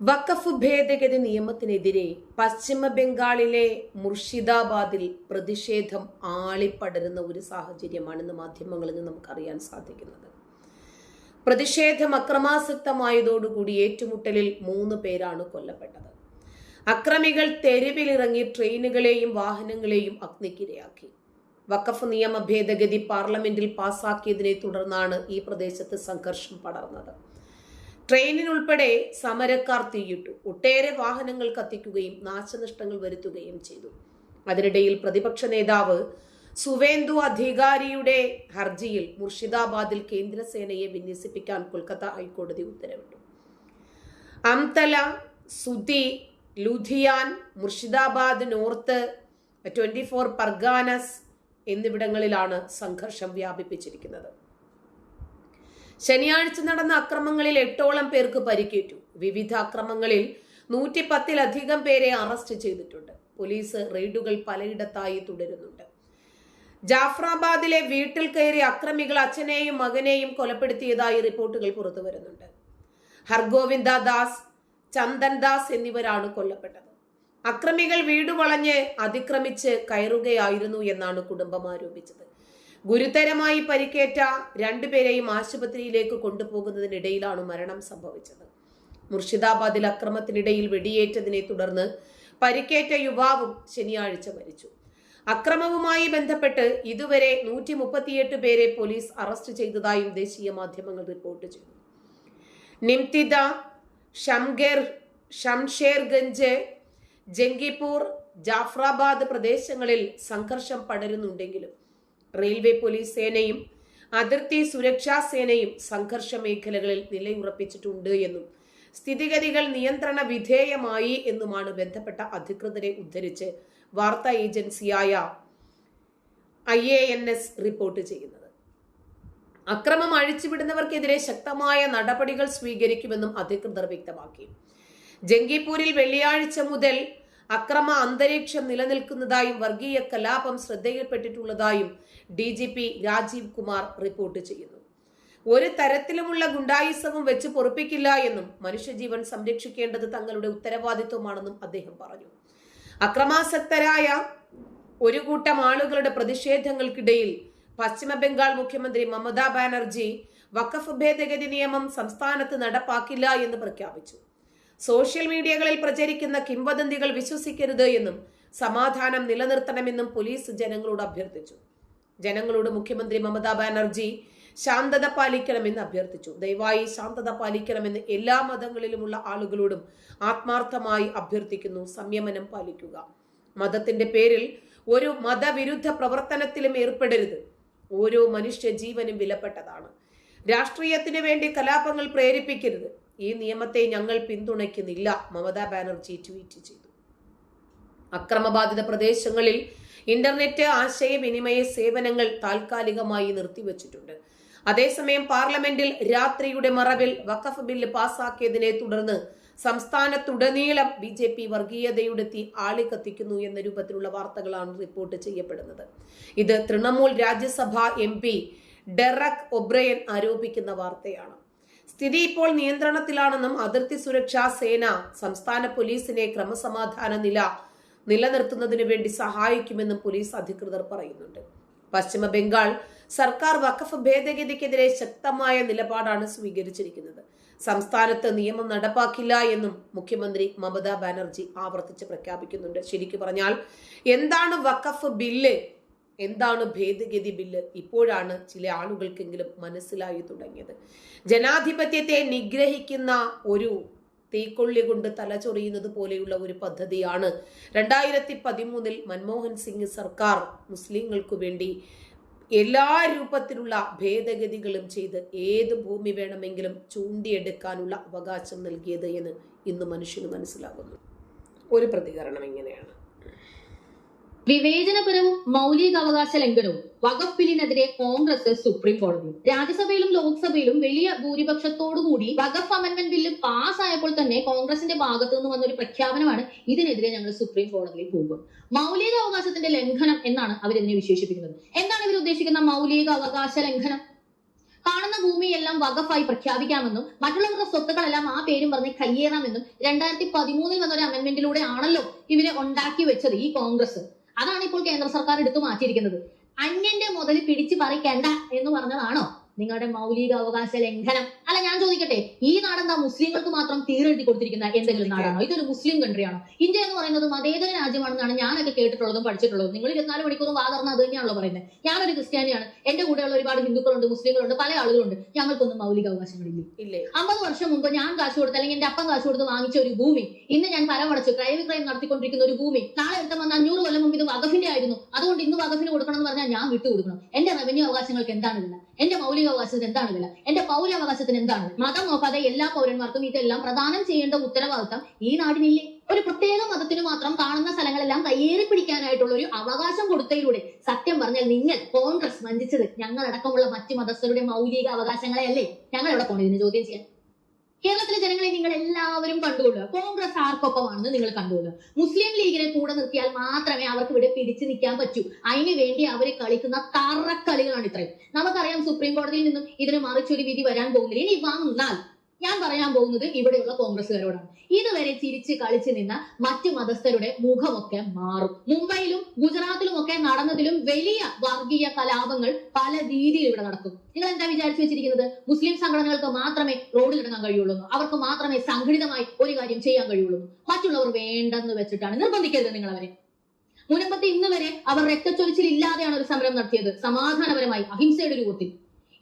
വഖഫ് ഭേദഗതി നിയമത്തിനെതിരെ പശ്ചിമ ബംഗാളിലെ മുർഷിദാബാദിൽ പ്രതിഷേധം ആളിപ്പടരുന്ന ഒരു സാഹചര്യമാണെന്ന് മാധ്യമങ്ങളിൽ നിന്ന് നമുക്കറിയാൻ സാധിക്കുന്നത്. പ്രതിഷേധം അക്രമാസക്തമായതോടുകൂടി ഏറ്റുമുട്ടലിൽ മൂന്ന് പേരാണ് കൊല്ലപ്പെട്ടത്. അക്രമികൾ തെരുവിലിറങ്ങി ട്രെയിനുകളെയും വാഹനങ്ങളെയും അഗ്നിക്കിരയാക്കി. വഖഫ് നിയമ ഭേദഗതി പാർലമെന്റിൽ പാസാക്കിയതിനെ തുടർന്നാണ് ഈ പ്രദേശത്ത് സംഘർഷം പടർന്നത്. ട്രെയിനിനുൾപ്പെടെ സമരക്കാർ തീയിട്ടു. ഒട്ടേറെ വാഹനങ്ങൾ കത്തിക്കുകയും നാശനഷ്ടങ്ങൾ വരുത്തുകയും ചെയ്തു. അതിനിടയിൽ പ്രതിപക്ഷ നേതാവ് സുവേന്ദു അധികാരിയുടെ ഹർജിയിൽ മുർഷിദാബാദിൽ കേന്ദ്രസേനയെ വിന്യസിപ്പിക്കാൻ കൊൽക്കത്ത ഹൈക്കോടതി ഉത്തരവിട്ടു. Amtala Suti ലുധിയാൻ Murshidabad north twenty four Parganas എന്നിവിടങ്ങളിലാണ് സംഘർഷം വ്യാപിപ്പിച്ചിരിക്കുന്നത്. ശനിയാഴ്ച നടന്ന അക്രമങ്ങളിൽ എട്ടോളം പേർക്ക് പരിക്കേറ്റു. വിവിധ അക്രമങ്ങളിൽ നൂറ്റി പത്തിലധികം പേരെ അറസ്റ്റ് ചെയ്തിട്ടുണ്ട്. പോലീസ് റെയ്ഡുകൾ പലയിടത്തായി തുടരുന്നുണ്ട്. ജാഫ്രാബാദിലെ വീട്ടിൽ കയറി അക്രമികൾ അച്ഛനെയും മകനെയും കൊലപ്പെടുത്തിയതായി റിപ്പോർട്ടുകൾ പുറത്തു വരുന്നുണ്ട് ഹർഗോവിന്ദ ദാസ് ചന്ദൻ ദാസ് എന്നിവരാണ് കൊല്ലപ്പെട്ടത്. അക്രമികൾ വീട് വളഞ്ഞ് അതിക്രമിച്ച് കയറുകയായിരുന്നു എന്നാണ് കുടുംബം ആരോപിച്ചത്. ഗുരുതരമായി പരിക്കേറ്റ രണ്ടുപേരെയും ആശുപത്രിയിലേക്ക് കൊണ്ടുപോകുന്നതിനിടയിലാണ് മരണം സംഭവിച്ചത്. മുർഷിദാബാദിൽ അക്രമത്തിനിടയിൽ വെടിയേറ്റതിനെ തുടർന്ന് പരിക്കേറ്റ യുവാവും ശനിയാഴ്ച മരിച്ചു. അക്രമവുമായി ബന്ധപ്പെട്ട് ഇതുവരെ നൂറ്റി മുപ്പത്തിയെട്ട് പേരെ പോലീസ് അറസ്റ്റ് ചെയ്തതായും ദേശീയ മാധ്യമങ്ങൾ റിപ്പോർട്ട് ചെയ്തു. നിംതിദ ഷംഗേർ ഷംഷേർഗഞ്ച് ജംഗിപൂർ ജാഫ്രാബാദ് പ്രദേശങ്ങളിൽ സംഘർഷം പടരുന്നുണ്ടെങ്കിലും റെയിൽവേ പോലീസ് സേനയും അതിർത്തി സുരക്ഷാ സേനയും സംഘർഷ മേഖലകളിൽ നിലയുറപ്പിച്ചിട്ടുണ്ട് എന്നും സ്ഥിതിഗതികൾ നിയന്ത്രണ വിധേയമായി എന്നുമാണ് ബന്ധപ്പെട്ട അധികൃതരെ ഉദ്ധരിച്ച് വാർത്താ ഏജൻസിയായ I A N S report ചെയ്യുന്നത്. അക്രമം അഴിച്ചുവിടുന്നവർക്കെതിരെ ശക്തമായ നടപടികൾ സ്വീകരിക്കുമെന്നും അധികൃതർ വ്യക്തമാക്കി. ജംഗിപൂരിൽ വെള്ളിയാഴ്ച മുതൽ അക്രമ അന്തരീക്ഷം നിലനിൽക്കുന്നതായും വർഗീയ കലാപം ശ്രദ്ധയിൽപ്പെട്ടിട്ടുള്ളതായും D G P Rajeev Kumar report ചെയ്യുന്നു. ഒരു തരത്തിലുമുള്ള ഗുണ്ടായുസവും വെച്ച് പൊറുപ്പിക്കില്ല എന്നും മനുഷ്യജീവൻ സംരക്ഷിക്കേണ്ടത് തങ്ങളുടെ ഉത്തരവാദിത്വമാണെന്നും അദ്ദേഹം പറഞ്ഞു. അക്രമാസക്തരായ ഒരു കൂട്ടം ആളുകളുടെ പ്രതിഷേധങ്ങൾക്കിടയിൽ പശ്ചിമ ബംഗാൾ മുഖ്യമന്ത്രി മമതാ ബാനർജി വഖഫ് ഭേദഗതി നിയമം സംസ്ഥാനത്ത് നടപ്പാക്കില്ല എന്ന് പ്രഖ്യാപിച്ചു. സോഷ്യൽ മീഡിയകളിൽ പ്രചരിക്കുന്ന കിംവദന്തികൾ വിശ്വസിക്കരുത് എന്നും സമാധാനം നിലനിർത്തണമെന്നും പോലീസ് ജനങ്ങളോട് അഭ്യർത്ഥിച്ചു. ജനങ്ങളോട് മുഖ്യമന്ത്രി മമതാ ബാനർജി ശാന്തത പാലിക്കണമെന്ന് അഭ്യർത്ഥിച്ചു. ദയവായി ശാന്തത പാലിക്കണമെന്ന് എല്ലാ മതങ്ങളിലുമുള്ള ആളുകളോടും ആത്മാർത്ഥമായി അഭ്യർത്ഥിക്കുന്നു. സംയമനം പാലിക്കുക. മതത്തിന്റെ പേരിൽ ഒരു മതവിരുദ്ധ പ്രവർത്തനത്തിലും ഏർപ്പെടരുത്. ഓരോ മനുഷ്യ ജീവനും വിലപ്പെട്ടതാണ്. രാഷ്ട്രീയത്തിന് വേണ്ടി കലാപങ്ങൾ പ്രേരിപ്പിക്കരുത്. ഈ നിയമത്തെ ഞങ്ങൾ പിന്തുണയ്ക്കുന്നില്ല മമതാ ബാനർജി ട്വീറ്റ് ചെയ്തു. അക്രമബാധിത പ്രദേശങ്ങളിൽ ഇന്റർനെറ്റ് ആശയവിനിമയ സേവനങ്ങൾ താൽക്കാലികമായി നിർത്തിവച്ചിട്ടുണ്ട്. അതേസമയം പാർലമെന്റിൽ രാത്രിയുടെ മറവിൽ വഖഫ് ബില്ല് പാസാക്കിയതിനെ തുടർന്ന് സംസ്ഥാനത്തുടനീളം ബി ജെ പി വർഗീയതയുടെ തീ ആളിക്കത്തിക്കുന്നു എന്ന രൂപത്തിലുള്ള വാർത്തകളാണ് റിപ്പോർട്ട് ചെയ്യപ്പെടുന്നത്. ഇത് Trinamool Rajya Sabha M P Derek O'Brien ആരോപിക്കുന്ന വാർത്തയാണ്. സ്ഥിതി ഇപ്പോൾ നിയന്ത്രണത്തിലാണെന്നും അതിർത്തി സുരക്ഷാ സേന സംസ്ഥാന പോലീസിനെ ക്രമസമാധാന നില നിലനിർത്തുന്നതിനു വേണ്ടി സഹായിക്കുമെന്നും പോലീസ് അധികൃതർ പറയുന്നുണ്ട്. പശ്ചിമ ബംഗാൾ സർക്കാർ വഖഫ് ഭേദഗതിക്കെതിരെ ശക്തമായ നിലപാടാണ് സ്വീകരിച്ചിരിക്കുന്നത്. സംസ്ഥാനത്ത് നിയമം നടപ്പാക്കില്ല എന്നും മുഖ്യമന്ത്രി മമതാ ബാനർജി ആവർത്തിച്ച് പ്രഖ്യാപിക്കുന്നുണ്ട്. ശരിക്കു പറഞ്ഞാൽ എന്താണ് വഖഫ് ബില്ല്? എന്താണ് ഭേദഗതി ബില്ല്? ഇപ്പോഴാണ് ചില ആളുകൾക്കെങ്കിലും മനസ്സിലായി തുടങ്ങിയത്. ജനാധിപത്യത്തെ നിഗ്രഹിക്കുന്ന ഒരു തീക്കൊള്ളി കൊണ്ട് തലചൊറിയുന്നത് പോലെയുള്ള ഒരു പദ്ധതിയാണ് രണ്ടായിരത്തി പതിമൂന്നിൽ മൻമോഹൻ സിംഗ് സർക്കാർ മുസ്ലിങ്ങൾക്ക് വേണ്ടി എല്ലാ രൂപത്തിലുള്ള ഭേദഗതികളും ചെയ്ത് ഏത് ഭൂമി വേണമെങ്കിലും ചൂണ്ടിയെടുക്കാനുള്ള അവകാശം നൽകിയത് എന്ന് ഇന്ന് മനുഷ്യന് മനസ്സിലാകുന്നു. ഒരു പ്രതികരണം ഇങ്ങനെയാണ്. വിവേചനപരവും മൗലികാവകാശ ലംഘനവും വഖഫ് കോൺഗ്രസ് സുപ്രീം കോടതി. രാജ്യസഭയിലും ലോക്സഭയിലും വലിയ ഭൂരിപക്ഷത്തോടുകൂടി വഖഫ് അമൻമെന്റ് ബില്ല് പാസ്സായപ്പോൾ തന്നെ കോൺഗ്രസിന്റെ ഭാഗത്തു നിന്ന് വന്ന ഒരു പ്രഖ്യാപനമാണ് ഇതിനെതിരെ ഞങ്ങൾ സുപ്രീം കോടതിയിൽ പോകും മൗലികാവകാശത്തിന്റെ ലംഘനം എന്നാണ് അവരിതിനെ വിശേഷിപ്പിക്കുന്നത്. എന്താണ് ഇവർ ഉദ്ദേശിക്കുന്ന മൗലിക അവകാശ ലംഘനം? കാണുന്ന ഭൂമിയെല്ലാം വകഫായി പ്രഖ്യാപിക്കാമെന്നും മറ്റുള്ളവരുടെ സ്വത്തുക്കളെല്ലാം ആ പേരും പറഞ്ഞ് കയ്യേറാമെന്നും രണ്ടായിരത്തി പതിമൂന്നിൽ വന്ന ഒരു അമെന്റ്മെന്റിലൂടെ ആണല്ലോ ഇവരെ ഉണ്ടാക്കി വെച്ചത് ഈ കോൺഗ്രസ്. അതാണ് ഇപ്പോൾ കേന്ദ്ര സർക്കാർ എടുത്തു മാറ്റിയിരിക്കുന്നത്. അന്യന്റെ മുതൽ പിടിച്ചു പറിക്കേണ്ട എന്ന് പറഞ്ഞതാണോ? നിങ്ങളുടെ മൗലിക അവകാശ ലംഘനം. അല്ല ഞാൻ ചോദിക്കട്ടെ ഈ നാടെന്താ മുസ്ലിങ്ങൾക്ക് മാത്രം തീരെഴുതി കൊടുത്തിരിക്കുന്ന എന്തെങ്കിലും നാടാണോ? ഇതൊരു മുസ്ലിം കൺട്രിയാണോ ഇന്ത്യ എന്ന് പറയുന്നത് മതേതര രാജ്യമാണെന്നാണ് ഞാനൊക്കെ കേട്ടിട്ടുള്ളതും പഠിച്ചിട്ടുള്ളതും. നിങ്ങൾ ഇരുപത്തിനാല് മണിക്കൂറും വാതർന്ന് അത് തന്നെയാണല്ലോ പറയുന്നത്. ഞാനൊരു ക്രിസ്ത്യാനിയാണ്. എന്റെ കൂടെയുള്ള ഒരുപാട് ഹിന്ദുക്കളുണ്ട് മുസ്ലിങ്ങളുണ്ട് പല ആളുകളുണ്ട്. ഞങ്ങൾക്കൊന്നും മൗലിക അവകാശങ്ങളില്ല. അമ്പത് വർഷം മുമ്പ് ഞാൻ കാശ് കൊടുത്ത് അല്ലെങ്കിൽ എന്റെ അപ്പം കാശ് കൊടുത്ത് വാങ്ങിച്ച ഒരു ഭൂമി ഇന്ന് ഞാൻ കരമടച്ച് ക്രയവിക്രയം നടത്തിക്കൊണ്ടിരിക്കുന്ന ഒരു ഭൂമി നാളെ എടുത്ത വന്ന അഞ്ഞൂറ് കൊല്ലം മുമ്പ് ഇത് വകഫിന്റെ ആയിരുന്നു. അതുകൊണ്ട് ഇന്ന് വകഫിന് കൊടുക്കണം എന്ന് പറഞ്ഞാൽ ഞാൻ വിട്ടുകൊടുക്കണം. എന്റെ റവന്യൂ അവകാശങ്ങൾക്ക് എന്താണ് എന്റെ മൗലിക അവകാശത്തിന് എന്താണ് വില എന്റെ പൗരാവകാശത്തിന് എന്താണ്? മതം നോക്കാതെ എല്ലാ പൗരന്മാർക്കും ഇതെല്ലാം പ്രദാനം ചെയ്യേണ്ട ഉത്തരവാദിത്തം ഈ നാടിനില്ലേ? ഒരു പ്രത്യേക മതത്തിന് മാത്രം കാണുന്ന സ്ഥലങ്ങളെല്ലാം കയ്യേറി പിടിക്കാനായിട്ടുള്ള ഒരു അവകാശം കൊടുത്തതിലൂടെ സത്യം പറഞ്ഞാൽ നിങ്ങൾ കോൺഗ്രസ് വഞ്ചിച്ചത് ഞങ്ങളടക്കമുള്ള മറ്റു മതസ്ഥരുടെ മൗലിക അവകാശങ്ങളെ അല്ലേ? ഞങ്ങൾ എവിടെ പോണു ഇതിന് ചോദ്യം ചെയ്യാൻ? കേരളത്തിലെ ജനങ്ങളെ നിങ്ങൾ എല്ലാവരും കണ്ടുകൊള്ളുക. കോൺഗ്രസ് ആർക്കൊപ്പമാണെന്ന് നിങ്ങൾ കണ്ടുകൊള്ളുക. മുസ്ലിം ലീഗിനെ കൂടെ നിർത്തിയാൽ മാത്രമേ അവർക്ക് ഇവിടെ പിടിച്ചു നിൽക്കാൻ പറ്റൂ. അതിന് വേണ്ടി അവർ കളിക്കുന്ന തറക്കളികളാണ് ഇത്രയും. നമുക്കറിയാം സുപ്രീം കോടതിയിൽ നിന്നും ഇതിന് മറിച്ചൊരു വിധി വരാൻ പോകുന്നില്ല. ഇനി വന്നാൽ ഞാൻ പറയാൻ പോകുന്നത് ഇവിടെയുള്ള കോൺഗ്രസ്സുകാരോടാണ്. ഇതുവരെ ചിരിച്ച് കളിച്ചു നിന്ന മറ്റു മതസ്ഥരുടെ മുഖമൊക്കെ മാറും. മുംബൈയിലും ഗുജറാത്തിലും ഒക്കെ നടന്നതിലും വലിയ വർഗീയ കലാപങ്ങൾ പല രീതിയിൽ ഇവിടെ നടക്കും. നിങ്ങൾ എന്താ വിചാരിച്ചു വെച്ചിരിക്കുന്നത്? മുസ്ലിം സംഘടനകൾക്ക് മാത്രമേ റോഡിൽ ഇറങ്ങാൻ കഴിയുള്ളൂ. അവർക്ക് മാത്രമേ സംഘടിതമായി ഒരു കാര്യം ചെയ്യാൻ കഴിയുള്ളൂ. മറ്റുള്ളവർ വേണ്ടെന്ന് വെച്ചിട്ടാണ്. നിർബന്ധിക്കരുത് നിങ്ങൾ അവരെ. മുനമ്പത്ത് ഇന്ന് വരെ അവർ രക്തച്ചൊരിച്ചിലില്ലാതെയാണ് ഒരു സമരം നടത്തിയത്. സമാധാനപരമായി അഹിംസയുടെ രൂപത്തിൽ.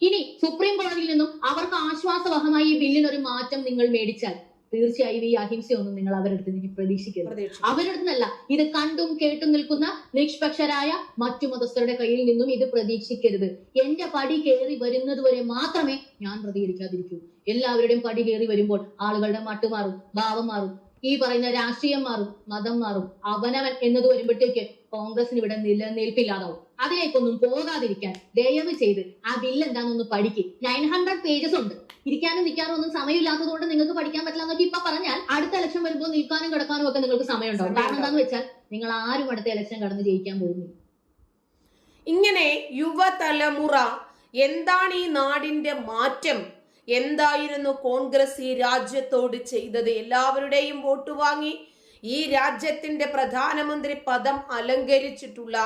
ഇനി സുപ്രീം കോടതിയിൽ നിന്നും അവർക്ക് ആശ്വാസവഹമായി ഈ ബില്ലിന് ഒരു മാറ്റം നിങ്ങൾ മേടിച്ചാൽ തീർച്ചയായും ഈ അഹിംസയൊന്നും നിങ്ങൾ അവരുടെ അടുത്ത് നിന്ന് പ്രതീക്ഷിക്കരുത്. പ്രതീക്ഷ അവരുടെ അടുത്തല്ല ഇത് കണ്ടും കേട്ടും നിൽക്കുന്ന നിഷ്പക്ഷരായ മറ്റു മതസ്ഥരുടെ കയ്യിൽ നിന്നും ഇത് പ്രതീക്ഷിക്കരുത്. എന്റെ പടി കയറി വരുന്നത് വരെ മാത്രമേ ഞാൻ പ്രതികരിക്കാതിരിക്കൂ. എല്ലാവരുടെയും പടി കയറി വരുമ്പോൾ ആളുകളുടെ മട്ട് മാറും ഭാവം മാറും ഈ പറയുന്ന രാഷ്ട്രീയം മാറും മതം മാറും അവനവൻ എന്നത് വരുമ്പോഴത്തേക്ക് കോൺഗ്രസിന് ഇവിടെ നിലനിൽപ്പില്ലാതാവും. അതിലേക്കൊന്നും പോകാതിരിക്കാൻ ദയവ് ചെയ്ത് ആ ബില്ല് എന്താണെന്നൊന്ന് പഠിക്ക്. നയൻ ഹൺഡ്രഡ് പേജസ് ഉണ്ട്. ഇരിക്കാനും നിൽക്കാനും ഒന്നും സമയമില്ലാത്തത് കൊണ്ട് നിങ്ങൾക്ക് പഠിക്കാൻ പറ്റില്ല എന്നൊക്കെ ഇപ്പൊ പറഞ്ഞാൽ അടുത്ത ഇലക്ഷൻ വരുമ്പോൾ നിൽക്കാനും കിടക്കാനും ഒക്കെ നിങ്ങൾക്ക് സമയം ഉണ്ടാവും കാരണം എന്താന്ന് വെച്ചാൽ നിങ്ങൾ ആരും അടുത്ത ഇലക്ഷൻ കടന്ന് ജയിക്കാൻ പോകുന്നില്ല. ഇങ്ങനെ യുവതലമുറ എന്താണ് ഈ നാടിന്റെ മാറ്റം? എന്തായിരുന്നു കോൺഗ്രസ് ഈ രാജ്യത്തോട് ചെയ്തത്? എല്ലാവരുടെയും വോട്ട് വാങ്ങി ഈ രാജ്യത്തിന്റെ പ്രധാനമന്ത്രി പദം അലങ്കരിച്ചിട്ടുള്ള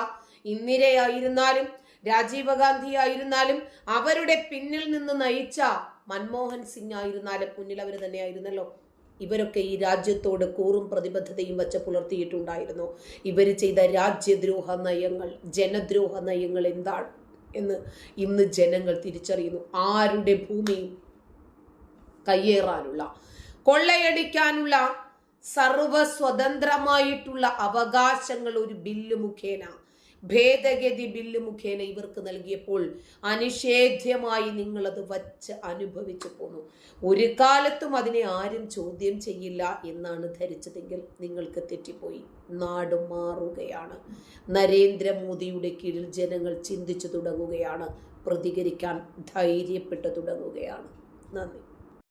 ഇന്ദിരയായിരുന്നാലും രാജീവ് ഗാന്ധി ആയിരുന്നാലും അവരുടെ പിന്നിൽ നിന്ന് നയിച്ച മൻമോഹൻ സിംഗ് ആയിരുന്നാലും മുന്നിൽ അവർ തന്നെയായിരുന്നല്ലോ. ഇവരൊക്കെ ഈ രാജ്യത്തോട് കൂറും പ്രതിബദ്ധതയും വച്ച് പുലർത്തിയിട്ടുണ്ടായിരുന്നു. ഇവർ ചെയ്ത രാജ്യദ്രോഹ നയങ്ങൾ ജനദ്രോഹ നയങ്ങൾ എന്താണ് എന്ന് ഇന്ന് ജനങ്ങൾ തിരിച്ചറിയുന്നു. ആരുടെ ഭൂമിയും കയ്യേറാനുള്ള കൊള്ളയടിക്കാനുള്ള സർവ സ്വതന്ത്രമായിട്ടുള്ള അവകാശങ്ങൾ ഒരു ബില്ല് മുഖേന ഭേദഗതി ബില്ല് മുഖേന ഇവർക്ക് നൽകിയപ്പോൾ അനിഷേധ്യമായി നിങ്ങളത് വച്ച് അനുഭവിച്ചു പോന്നു. ഒരു കാലത്തും അതിനെ ആരും ചോദ്യം ചെയ്യില്ല എന്നാണ് ധരിച്ചതെങ്കിൽ നിങ്ങൾക്ക് തെറ്റിപ്പോയി. നാട് മാറുകയാണ്. നരേന്ദ്രമോദിയുടെ കീഴിൽ ജനങ്ങൾ ചിന്തിച്ചു തുടങ്ങുകയാണ്. പ്രതികരിക്കാൻ ധൈര്യപ്പെട്ടു തുടങ്ങുകയാണ്. നന്ദി.